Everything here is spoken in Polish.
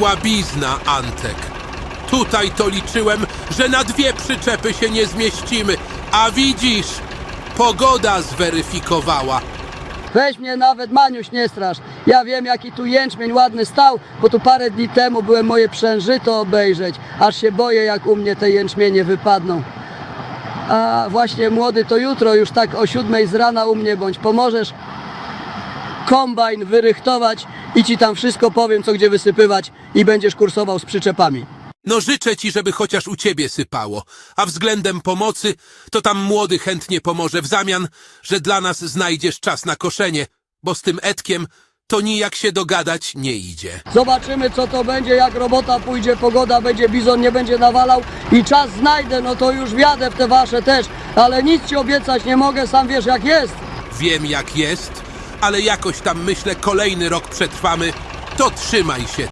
Słabizna, Antek. Tutaj to liczyłem, że na dwie przyczepy się nie zmieścimy. A widzisz, pogoda zweryfikowała. Weź mnie nawet Maniuś nie strasz. Ja wiem jaki tu jęczmień ładny stał, bo tu parę dni temu byłem moje przężyto obejrzeć. Aż się boję jak u mnie te jęczmienie wypadną. A właśnie młody to jutro już tak o siódmej z rana u mnie bądź pomożesz kombajn wyrychtować i ci tam wszystko powiem co gdzie wysypywać i będziesz kursował z przyczepami. No życzę ci, żeby chociaż u ciebie sypało. A względem pomocy, to tam młody chętnie pomoże w zamian, że dla nas znajdziesz czas na koszenie, bo z tym Edkiem to nijak się dogadać nie idzie. Zobaczymy co to będzie, jak robota pójdzie, pogoda będzie, bizon nie będzie nawalał i czas znajdę, no to już wjadę w te wasze też, ale nic ci obiecać nie mogę, sam wiesz jak jest. Wiem jak jest, ale jakoś tam myślę kolejny rok przetrwamy, to trzymaj się